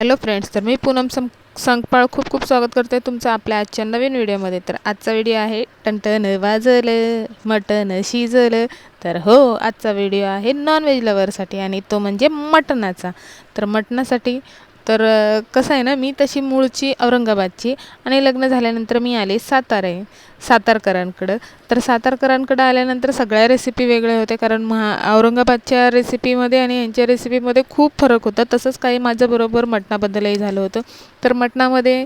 Hello friends तर मी पूनम सं संकपाळ खूप खूप स्वागत करते तुमचं आपल्या आजच्या नवीन व्हिडिओमध्ये. तर आजचा व्हिडिओ आहे टंटन वाजलं मटण शिजलं. तर हो आजचा व्हिडिओ आहे नॉनव्हेज लवरसाठी आणि तो म्हणजे मटणाचा. तर मटणासाठी तर कसं आहे ना मी तशी मूळची औरंगाबादची आणि लग्न झाल्यानंतर मी आले सातारे सातारकरांकडं. तर सातारकरांकडं आल्यानंतर सगळ्या रेसिपी वेगळ्या होत्या कारण महा औरंगाबादच्या रेसिपीमध्ये आणि यांच्या रेसिपीमध्ये खूप फरक होता. तसंच काही माझं बरोबर मटणाबद्दलही झालं होतं. तर मटणामध्ये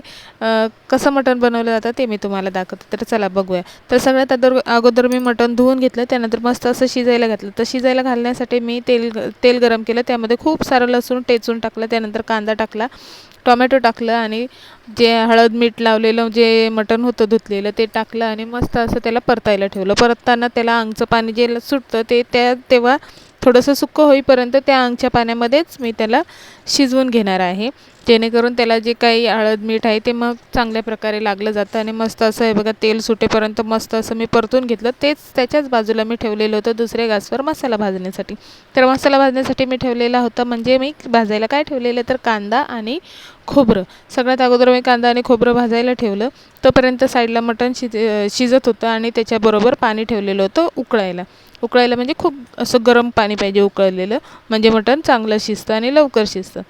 कसं मटण बनवलं जातं ते मी तुम्हाला दाखवते. तर चला बघूया. तर सगळ्यात अदर अगोदर मी मटण धुवून घेतलं त्यानंतर मस्त असं शिजायला घातलं. तर शिजायला घालण्यासाठी मी तेल तेल गरम केलं. त्यामध्ये खूप सारं लसूण टेचून टाकलं. त्यानंतर कांदा टाकला. टोमॅटो टाकलं आणि जे हळद मीठ लावलेलं जे मटण होतं धुतलेलं ते टाकलं आणि मस्त असं त्याला परतायला ठेवलं. परतताना त्याला अंगचं पाणी जे सुटतं ते त्या तेव्हा थोडंसं सुक्कं होईपर्यंत त्या अंगच्या पाण्यामध्येच मी त्याला शिजवून घेणार आहे. जेणेकरून त्याला जे काही हळद मीठ आहे ते मग चांगल्या प्रकारे लागलं जातं आणि मस्त असं हे बघा तेल सुटेपर्यंत मस्त असं मी परतून घेतलं. तेच त्याच्याच बाजूला मी ठेवलेलं होतं दुसऱ्या गॅसवर मसाला भाजण्यासाठी. तर मसाला भाजण्यासाठी मी ठेवलेला होता म्हणजे मी भाजायला काय ठेवलेलं? तर कांदा आणि खोबरं. सगळ्यात अगोदर मी कांदा आणि खोबरं भाजायला ठेवलं. तोपर्यंत साईडला मटण शिज शिजत होतं आणि त्याच्याबरोबर पाणी ठेवलेलं होतं उकळायला. उकळायला म्हणजे खूप असं गरम पाणी पाहिजे उकळलेलं. म्हणजे मटण चांगलं शिजतं आणि लवकर शिजतं.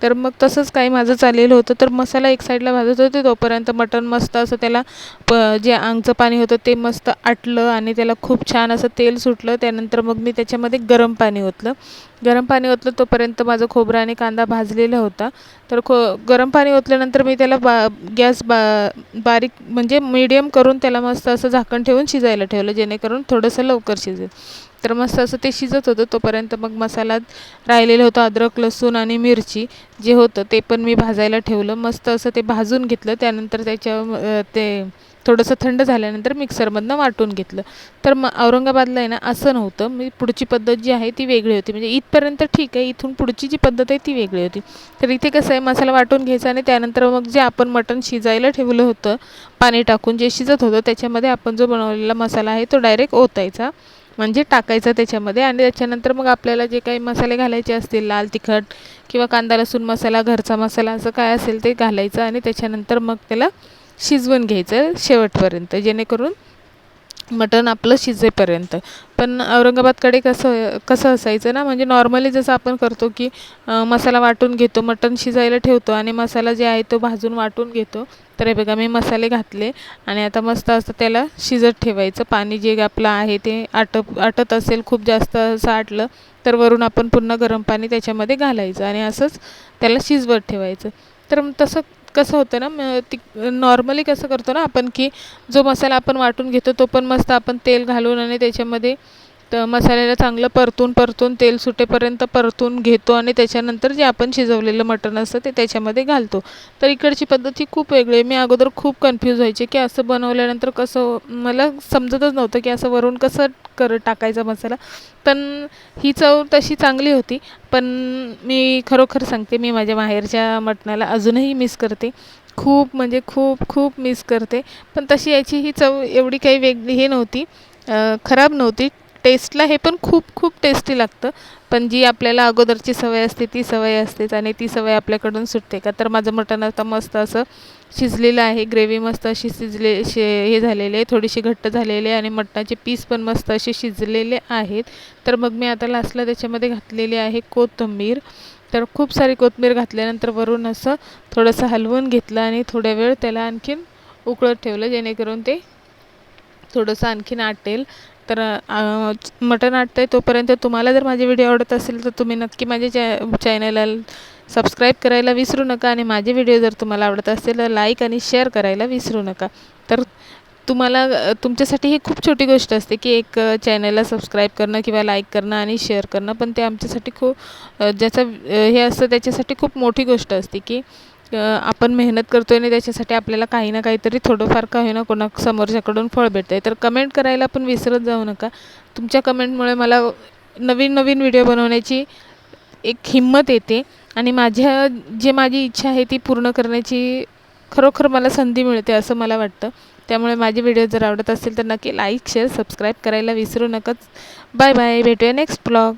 तर मग तसंच काही माझं चाललेलं होतं. तर मसाला एक साईडला भाजत होते तोपर्यंत मटण मस्त असं त्याला प जे आंगचं पाणी होतं ते मस्त आटलं आणि त्याला खूप छान असं तेल सुटलं. त्यानंतर मग मी त्याच्यामध्ये गरम पाणी ओतलं. गरम पाणी ओतलं तोपर्यंत माझं खोबरं आणि कांदा भाजलेला होता. तर खो गरम पाणी ओतल्यानंतर मी त्याला बा गॅस बा बारीक म्हणजे मीडियम करून त्याला मस्त असं झाकण ठेवून शिजायला ठेवलं जेणेकरून थोडंसं लवकर शिजेल. तर मस्त असं ते शिजत होतं तोपर्यंत मग मसाला राहिलेलं होतं अद्रक लसूण आणि मिरची जे होतं ते पण मी भाजायला ठेवलं. मस्त असं ते भाजून घेतलं. त्यानंतर त्याच्या ते थोडंसं थंड झाल्यानंतर मिक्सरमधनं वाटून घेतलं. तर मग औरंगाबादला आहे ना असं नव्हतं. मी पुढची पद्धत जी आहे ती वेगळी होती. म्हणजे इथपर्यंत ठीक आहे. इथून पुढची जी पद्धत आहे ती वेगळी होती. तर इथे कसं आहे मसाला वाटून घ्यायचा आणि त्यानंतर मग जे आपण मटण शिजायला ठेवलं होतं पाणी टाकून जे शिजत होतं त्याच्यामध्ये आपण जो बनवलेला मसाला आहे तो डायरेक्ट ओतायचा. म्हणजे टाकायचं त्याच्यामध्ये आणि त्याच्यानंतर मग आपल्याला जे काही मसाले घालायचे असतील लाल तिखट किंवा कांदा लसूण मसाला घरचा मसाला असं काय असेल ते घालायचं आणि त्याच्यानंतर मग त्याला शिजवून घ्यायचं शेवटपर्यंत जेणेकरून मटण आपलं शिजेपर्यंत. पण औरंगाबादकडे कसं कसं असायचं ना म्हणजे नॉर्मली जसं आपण करतो की मसाला वाटून घेतो मटण शिजायला ठेवतो आणि मसाला जे आहे तो भाजून वाटून घेतो. तर हे बघा मी मसाले घातले आणि आता मस्त असं त्याला शिजत ठेवायचं. पाणी जे आपलं आहे ते आटप आटत असेल खूप जास्त असं आटलं तर वरून आपण पुन्हा गरम पाणी त्याच्यामध्ये घालायचं आणि असंच त्याला शिजवत ठेवायचं. तर तसं कसं होतं ना मग ती नॉर्मली कसं करतो ना आपण की जो मसाला आपण वाटून घेतो तो पण मस्त आपण तेल घालून आणि त्याच्यामध्ये तर मसाल्याला चांगलं परतून परतून तेल सुटेपर्यंत परतून घेतो आणि त्याच्यानंतर जे आपण शिजवलेलं मटण असतं ते त्याच्यामध्ये घालतो. तर इकडची पद्धत ही खूप वेगळी आहे. मी अगोदर खूप कन्फ्यूज व्हायचे की असं बनवल्यानंतर कसं मला समजतच नव्हतं की असं वरून कसं कर टाकायचा मसाला. पण ही चव तशी चांगली होती. पण मी खरोखर सांगते मी माझ्या माहेरच्या मटणाला अजूनही मिस करते. खूप म्हणजे खूप खूप मिस करते. पण तशी याची ही चव एवढी काही वेगळी हे नव्हती. खराब नव्हती. टेस्टला हे पण खूप खूप टेस्टी लागतं. पण जी आपल्याला अगोदरची सवय असते ती सवय असतेच आणि ती सवय आपल्याकडून सुटते का? तर माझं मटण आता मस्त असं शिजलेलं आहे. ग्रेव्ही मस्त अशी शिजले शे हे झालेले आहे थोडीशी घट्ट झालेली आहे आणि मटणाचे पीस पण मस्त असे शिजलेले आहेत. तर मग मी आता लास्टला त्याच्यामध्ये घातलेली आहे कोथिंबीर. तर खूप सारी कोथिंबीर घातल्यानंतर वरून असं थोडंसं हलवून घेतलं आणि थोड्या वेळ त्याला आणखीन उकळत ठेवलं जेणेकरून ते थोडंसं आणखीन आटेल. तर मटन मटण आटतं आहे तोपर्यंत तुम्हाला जर माझे व्हिडिओ आवडत असेल तर तुम्ही नक्की माझ्या चॅ चॅनलला सबस्क्राईब करायला विसरू नका आणि माझे व्हिडिओ जर तुम्हाला आवडत असेल तर लाईक आणि शेअर करायला विसरू नका. तर तुम्हाला तुमच्यासाठी ही खूप छोटी गोष्ट असते की एक चॅनलला सबस्क्राईब करणं किंवा लाईक करणं आणि शेअर करणं पण ते आमच्यासाठी खूप ज्याचं हे असतं त्याच्यासाठी खूप मोठी गोष्ट असते की आपण मेहनत करतो आहे आणि त्याच्यासाठी आपल्याला काही ना काहीतरी थोडंफार का होईना कोणा समोरच्याकडून फळ भेटतं आहे तर कमेंट करायला पण विसरत जाऊ नका. तुमच्या कमेंटमुळे मला नवीन नवीन व्हिडिओ बनवण्याची एक हिंमत येते आणि माझ्या जे माझी इच्छा आहे ती पूर्ण करण्याची खरोखर मला संधी मिळते असं मला वाटतं. त्यामुळे माझे व्हिडिओ जर आवडत असेल तर नक्की लाईक शेअर सबस्क्राईब करायला विसरू नकाच बाय बाय भेटूया नेक्स्ट ब्लॉग